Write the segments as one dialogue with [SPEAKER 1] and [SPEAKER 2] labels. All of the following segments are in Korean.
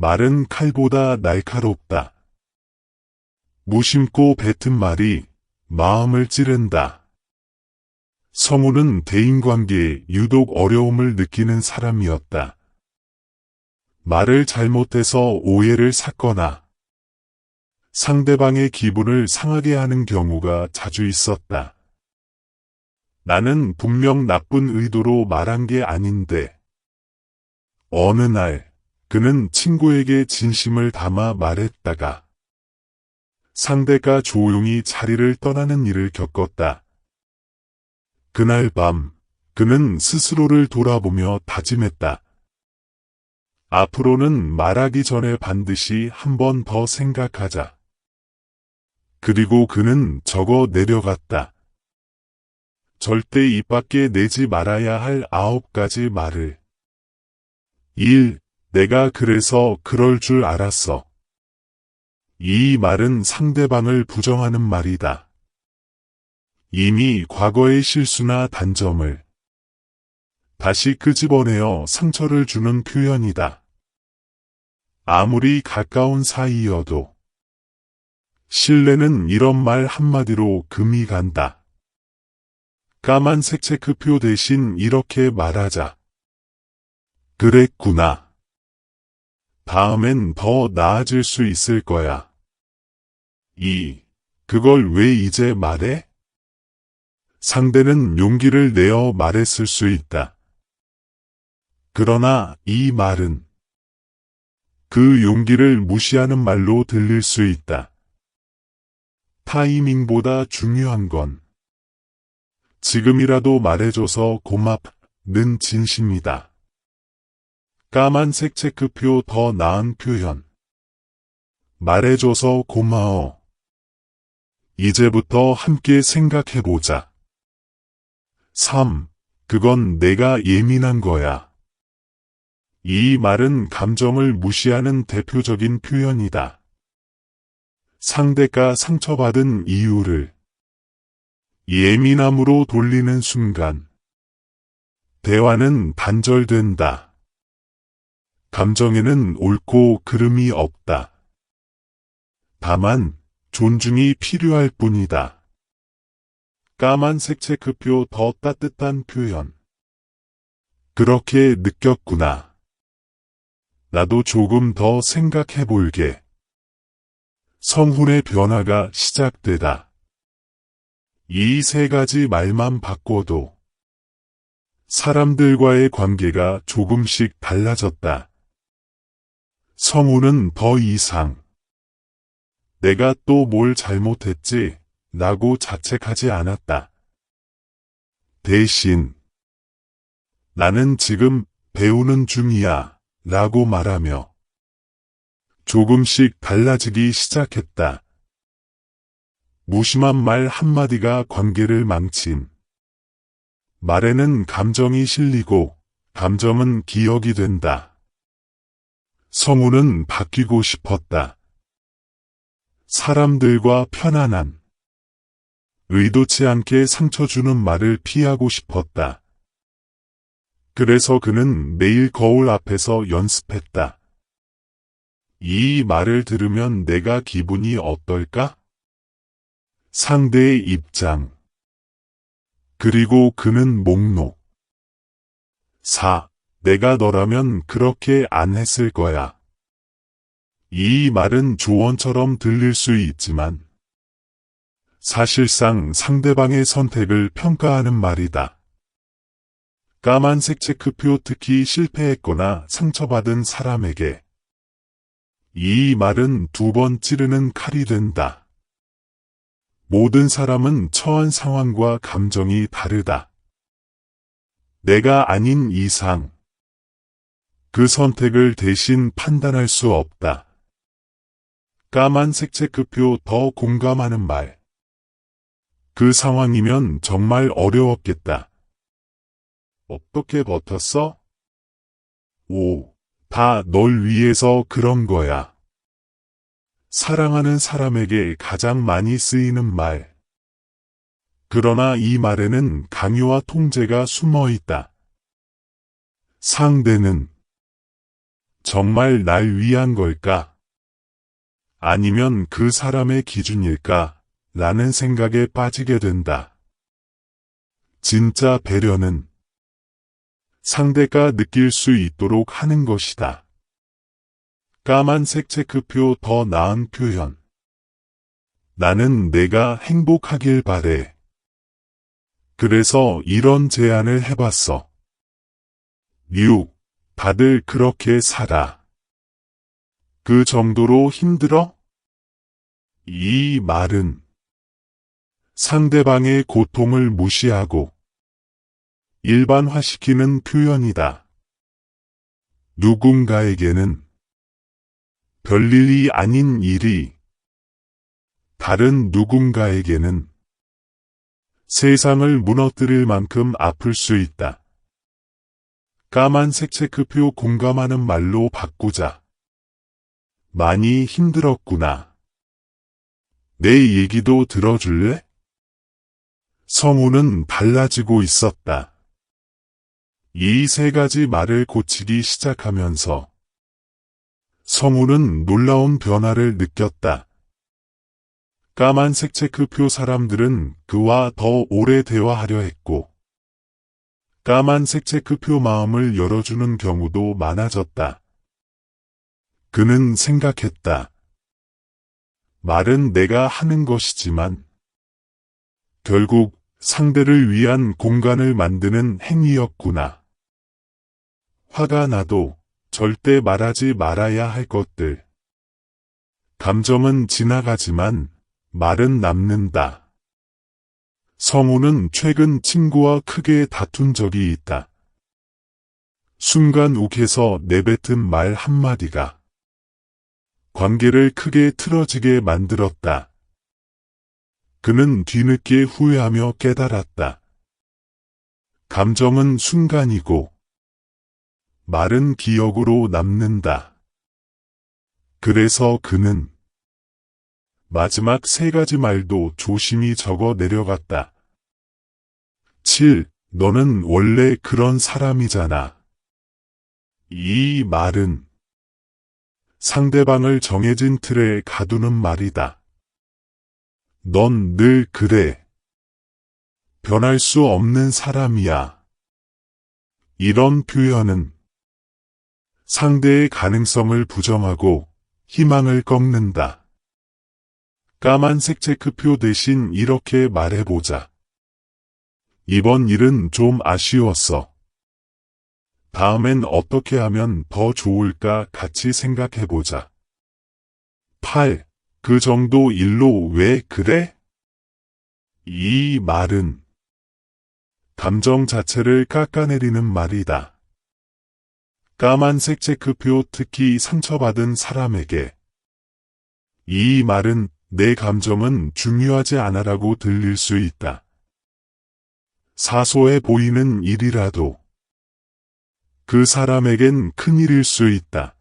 [SPEAKER 1] 말은 칼보다 날카롭다. 무심코 뱉은 말이 마음을 찌른다. 성우는 대인관계에 유독 어려움을 느끼는 사람이었다. 말을 잘못해서 오해를 샀거나 상대방의 기분을 상하게 하는 경우가 자주 있었다. 나는 분명 나쁜 의도로 말한 게 아닌데. 어느 날 그는 친구에게 진심을 담아 말했다가 상대가 조용히 자리를 떠나는 일을 겪었다. 그날 밤 그는 스스로를 돌아보며 다짐했다. 앞으로는 말하기 전에 반드시 한 번 더 생각하자. 그리고 그는 적어 내려갔다. 절대 입 밖에 내지 말아야 할 아홉 가지 말을. 1. 내가 그래서 그럴 줄 알았어. 이 말은 상대방을 부정하는 말이다. 이미 과거의 실수나 단점을 다시 끄집어내어 상처를 주는 표현이다. 아무리 가까운 사이여도 신뢰는 이런 말 한마디로 금이 간다. 까만색 체크표 대신 이렇게 말하자. 그랬구나. 다음엔 더 나아질 수 있을 거야. 2. 그걸 왜 이제 말해? 상대는 용기를 내어 말했을 수 있다. 그러나 이 말은 그 용기를 무시하는 말로 들릴 수 있다. 타이밍보다 중요한 건 지금이라도 말해줘서 고맙는 진심이다. 까만색 체크표 더 나은 표현. 말해줘서 고마워. 이제부터 함께 생각해보자. 3. 그건 내가 예민한 거야. 이 말은 감정을 무시하는 대표적인 표현이다. 상대가 상처받은 이유를 예민함으로 돌리는 순간 대화는 단절된다. 감정에는 옳고 그름이 없다. 다만 존중이 필요할 뿐이다. 까만색 체크표 더 따뜻한 표현. 그렇게 느꼈구나. 나도 조금 더 생각해 볼게. 성훈의 변화가 시작되다. 이 세 가지 말만 바꿔도 사람들과의 관계가 조금씩 달라졌다. 성우는 더 이상 내가 또 뭘 잘못했지 라고 자책하지 않았다. 대신 나는 지금 배우는 중이야 라고 말하며 조금씩 달라지기 시작했다. 무심한 말 한마디가 관계를 망친. 말에는 감정이 실리고 감정은 기억이 된다. 성우는 바뀌고 싶었다. 사람들과 편안한, 의도치 않게 상처 주는 말을 피하고 싶었다. 그래서 그는 매일 거울 앞에서 연습했다. 이 말을 들으면 내가 기분이 어떨까? 상대의 입장. 그리고 그는 목록. 4. 내가 너라면 그렇게 안 했을 거야. 이 말은 조언처럼 들릴 수 있지만 사실상 상대방의 선택을 평가하는 말이다. 까만색 체크표 특히 실패했거나 상처받은 사람에게 이 말은 두 번 찌르는 칼이 된다. 모든 사람은 처한 상황과 감정이 다르다. 내가 아닌 이상 그 선택을 대신 판단할 수 없다. 까만색 체크표 더 공감하는 말. 그 상황이면 정말 어려웠겠다. 어떻게 버텼어? 오. 다 널 위해서 그런 거야. 사랑하는 사람에게 가장 많이 쓰이는 말. 그러나 이 말에는 강요와 통제가 숨어 있다. 상대는 정말 날 위한 걸까? 아니면 그 사람의 기준일까? 라는 생각에 빠지게 된다. 진짜 배려는 상대가 느낄 수 있도록 하는 것이다. 까만색 체크표 더 나은 표현. 나는 내가 행복하길 바래. 그래서 이런 제안을 해봤어. 6. 다들 그렇게 살아. 그 정도로 힘들어? 이 말은 상대방의 고통을 무시하고 일반화시키는 표현이다. 누군가에게는 별일이 아닌 일이 다른 누군가에게는 세상을 무너뜨릴 만큼 아플 수 있다. 까만색 체크표 공감하는 말로 바꾸자. 많이 힘들었구나. 내 얘기도 들어줄래? 성우는 달라지고 있었다. 이 세 가지 말을 고치기 시작하면서 성우는 놀라운 변화를 느꼈다. 까만색 체크표 사람들은 그와 더 오래 대화하려 했고, 까만색 체크표 마음을 열어주는 경우도 많아졌다. 그는 생각했다. 말은 내가 하는 것이지만, 결국 상대를 위한 공간을 만드는 행위였구나. 화가 나도 절대 말하지 말아야 할 것들. 감정은 지나가지만 말은 남는다. 성우는 최근 친구와 크게 다툰 적이 있다. 순간 욱해서 내뱉은 말 한마디가 관계를 크게 틀어지게 만들었다. 그는 뒤늦게 후회하며 깨달았다. 감정은 순간이고 말은 기억으로 남는다. 그래서 그는 마지막 세 가지 말도 조심히 적어 내려갔다. 7. 너는 원래 그런 사람이잖아. 이 말은 상대방을 정해진 틀에 가두는 말이다. 넌 늘 그래. 변할 수 없는 사람이야. 이런 표현은 상대의 가능성을 부정하고 희망을 꺾는다. 까만색 체크표 대신 이렇게 말해보자. 이번 일은 좀 아쉬웠어. 다음엔 어떻게 하면 더 좋을까 같이 생각해보자. 8. 그 정도 일로 왜 그래? 이 말은 감정 자체를 깎아내리는 말이다. 까만색 체크표 특히 상처받은 사람에게 이 말은 내 감정은 중요하지 않아라고 들릴 수 있다. 사소해 보이는 일이라도 그 사람에겐 큰일일 수 있다.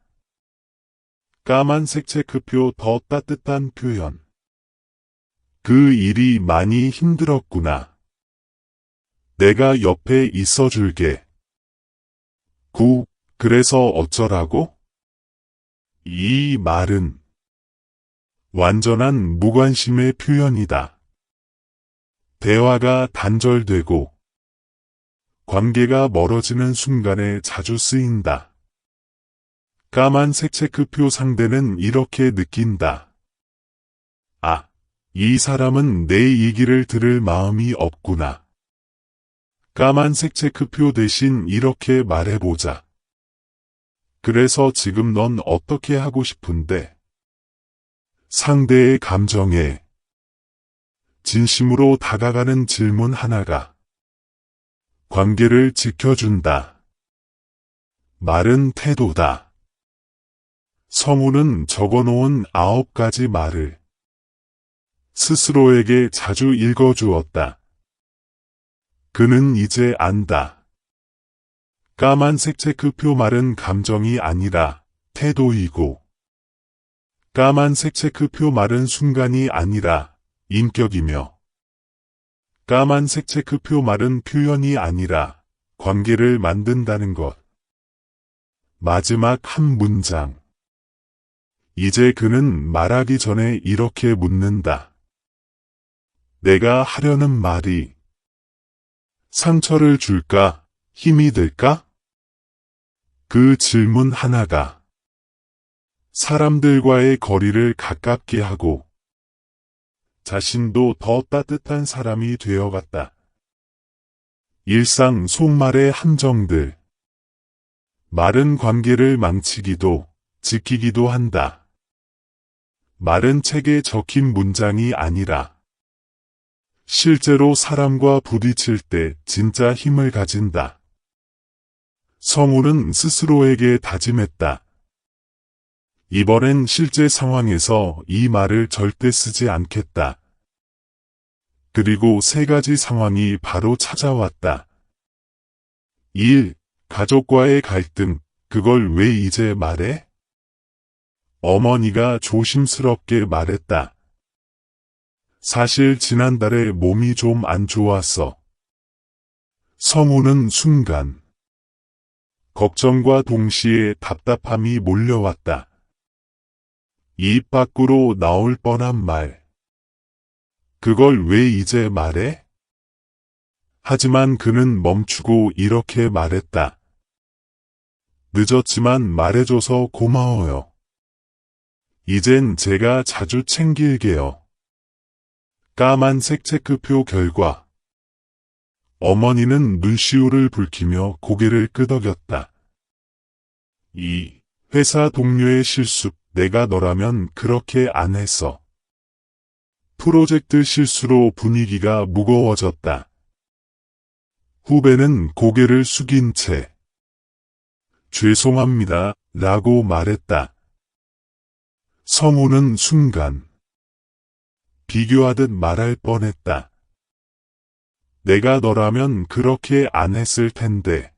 [SPEAKER 1] 까만색 체크표 더 따뜻한 표현. 그 일이 많이 힘들었구나. 내가 옆에 있어 줄게. 9. 그래서 어쩌라고? 이 말은 완전한 무관심의 표현이다. 대화가 단절되고 관계가 멀어지는 순간에 자주 쓰인다. 까만 색 체크표 상대는 이렇게 느낀다. 아, 이 사람은 내 얘기를 들을 마음이 없구나. 까만 색 체크표 대신 이렇게 말해보자. 그래서 지금 넌 어떻게 하고 싶은데? 상대의 감정에 진심으로 다가가는 질문 하나가 관계를 지켜준다. 말은 태도다. 성우는 적어놓은 아홉 가지 말을 스스로에게 자주 읽어주었다. 그는 이제 안다. 까만색 체크표 말은 감정이 아니라 태도이고 까만색 체크표 말은 순간이 아니라 인격이며 까만색 체크표 말은 표현이 아니라 관계를 만든다는 것. 마지막 한 문장. 이제 그는 말하기 전에 이렇게 묻는다. 내가 하려는 말이 상처를 줄까? 힘이 될까? 그 질문 하나가 사람들과의 거리를 가깝게 하고 자신도 더 따뜻한 사람이 되어갔다. 일상 속말의 함정들. 말은 관계를 망치기도, 지키기도 한다. 말은 책에 적힌 문장이 아니라 실제로 사람과 부딪힐 때 진짜 힘을 가진다. 성우는 스스로에게 다짐했다. 이번엔 실제 상황에서 이 말을 절대 쓰지 않겠다. 그리고 세 가지 상황이 바로 찾아왔다. 1. 가족과의 갈등, 그걸 왜 이제 말해? 어머니가 조심스럽게 말했다. 사실 지난달에 몸이 좀 안 좋았어. 성우는 순간 걱정과 동시에 답답함이 몰려왔다. 입 밖으로 나올 뻔한 말. 그걸 왜 이제 말해? 하지만 그는 멈추고 이렇게 말했다. 늦었지만 말해줘서 고마워요. 이젠 제가 자주 챙길게요. 까만색 체크표 결과. 어머니는 눈시울을 붉히며 고개를 끄덕였다. 이 회사 동료의 실수, 내가 너라면 그렇게 안 했어. 프로젝트 실수로 분위기가 무거워졌다. 후배는 고개를 숙인 채 죄송합니다 라고 말했다. 성우는 순간 비교하듯 말할 뻔했다. 내가 너라면 그렇게 안 했을 텐데.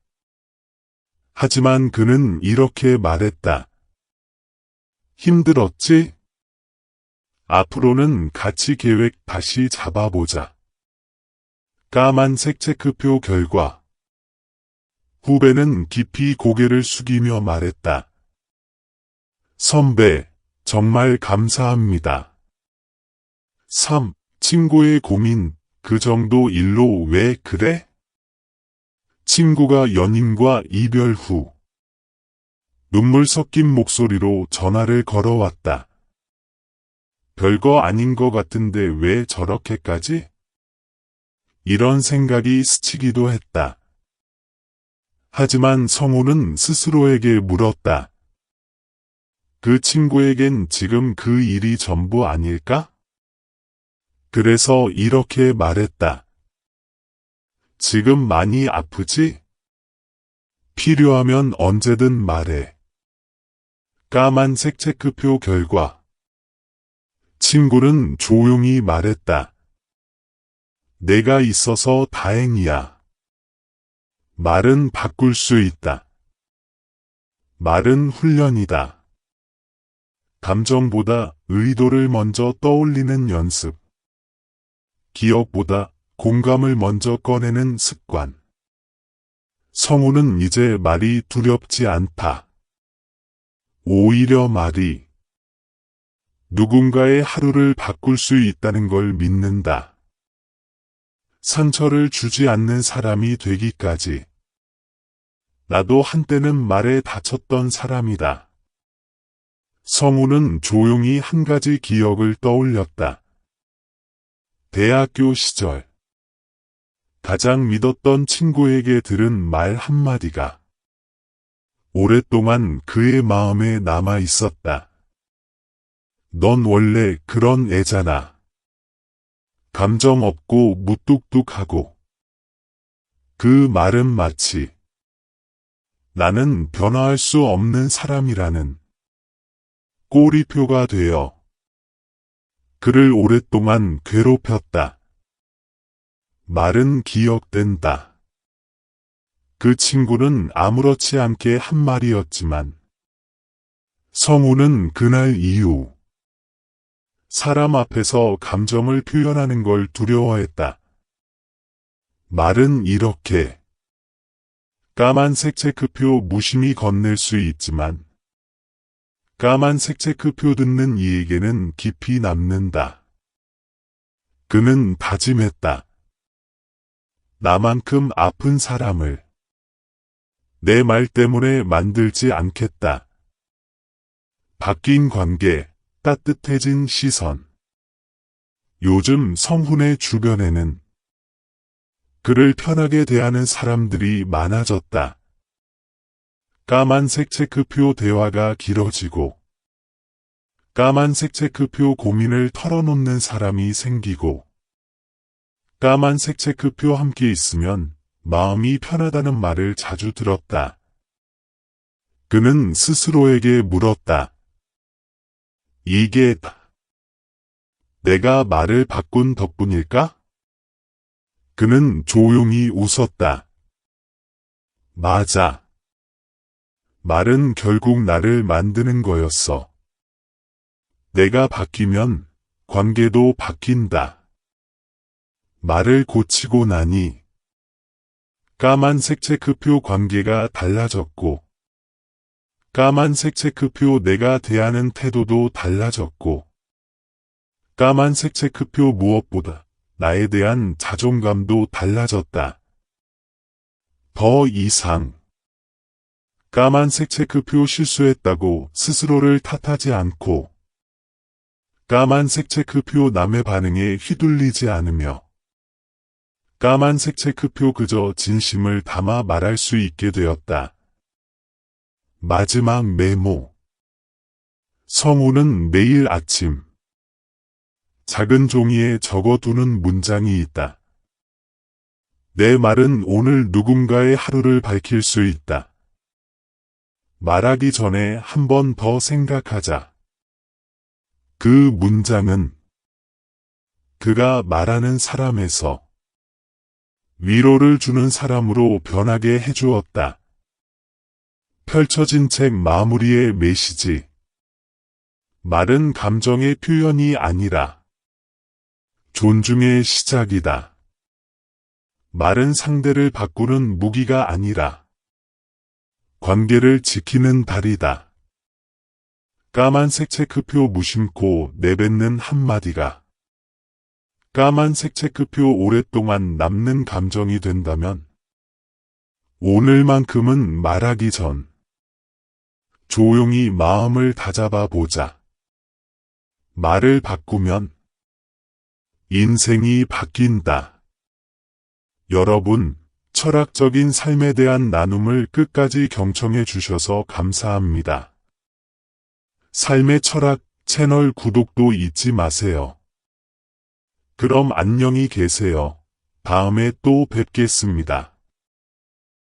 [SPEAKER 1] 하지만 그는 이렇게 말했다. 힘들었지? 앞으로는 같이 계획 다시 잡아보자. 까만색 체크표 결과. 후배는 깊이 고개를 숙이며 말했다. 선배, 정말 감사합니다. 3. 친구의 고민, 그 정도 일로 왜 그래? 친구가 연인과 이별 후 눈물 섞인 목소리로 전화를 걸어왔다. 별거 아닌 것 같은데 왜 저렇게까지? 이런 생각이 스치기도 했다. 하지만 성우는 스스로에게 물었다. 그 친구에겐 지금 그 일이 전부 아닐까? 그래서 이렇게 말했다. 지금 많이 아프지? 필요하면 언제든 말해. 까만색 체크표 결과. 친구는 조용히 말했다. 내가 있어서 다행이야. 말은 바꿀 수 있다. 말은 훈련이다. 감정보다 의도를 먼저 떠올리는 연습. 기억보다 공감을 먼저 꺼내는 습관. 성우는 이제 말이 두렵지 않다. 오히려 말이 누군가의 하루를 바꿀 수 있다는 걸 믿는다. 상처를 주지 않는 사람이 되기까지. 나도 한때는 말에 다쳤던 사람이다. 성우는 조용히 한 가지 기억을 떠올렸다. 대학교 시절 가장 믿었던 친구에게 들은 말 한마디가 오랫동안 그의 마음에 남아 있었다. 넌 원래 그런 애잖아. 감정 없고 무뚝뚝하고. 그 말은 마치 나는 변화할 수 없는 사람이라는 꼬리표가 되어 그를 오랫동안 괴롭혔다. 말은 기억된다. 그 친구는 아무렇지 않게 한 말이었지만 성우는 그날 이후 사람 앞에서 감정을 표현하는 걸 두려워했다. 말은 이렇게 까만색 체크표 무심히 건넬 수 있지만 까만색 체크표 듣는 이에게는 깊이 남는다. 그는 다짐했다. 나만큼 아픈 사람을 내 말 때문에 만들지 않겠다. 바뀐 관계, 따뜻해진 시선. 요즘 성훈의 주변에는 그를 편하게 대하는 사람들이 많아졌다. 까만색 체크표 대화가 길어지고 까만색 체크표 고민을 털어놓는 사람이 생기고 까만색 체크표 함께 있으면 마음이 편하다는 말을 자주 들었다. 그는 스스로에게 물었다. 이게 다 내가 말을 바꾼 덕분일까? 그는 조용히 웃었다. 맞아. 말은 결국 나를 만드는 거였어. 내가 바뀌면 관계도 바뀐다. 말을 고치고 나니 까만색 체크표 관계가 달라졌고 까만색 체크표 내가 대하는 태도도 달라졌고 까만색 체크표 무엇보다 나에 대한 자존감도 달라졌다. 더 이상 까만색 체크표 실수했다고 스스로를 탓하지 않고 까만색 체크표 남의 반응에 휘둘리지 않으며 까만색 체크표 그저 진심을 담아 말할 수 있게 되었다. 마지막 메모 성우는 매일 아침 작은 종이에 적어두는 문장이 있다. 내 말은 오늘 누군가의 하루를 밝힐 수 있다. 말하기 전에 한 번 더 생각하자. 그 문장은 그가 말하는 사람에서 위로를 주는 사람으로 변하게 해주었다. 펼쳐진 책 마무리의 메시지. 말은 감정의 표현이 아니라 존중의 시작이다. 말은 상대를 바꾸는 무기가 아니라 관계를 지키는 달이다. 까만색 체크표 무심코 내뱉는 한마디가 까만색 체크표 오랫동안 남는 감정이 된다면 오늘만큼은 말하기 전 조용히 마음을 다잡아 보자. 말을 바꾸면 인생이 바뀐다. 여러분, 철학적인 삶에 대한 나눔을 끝까지 경청해 주셔서 감사합니다. 삶의 철학 채널 구독도 잊지 마세요. 그럼 안녕히 계세요. 다음에 또 뵙겠습니다.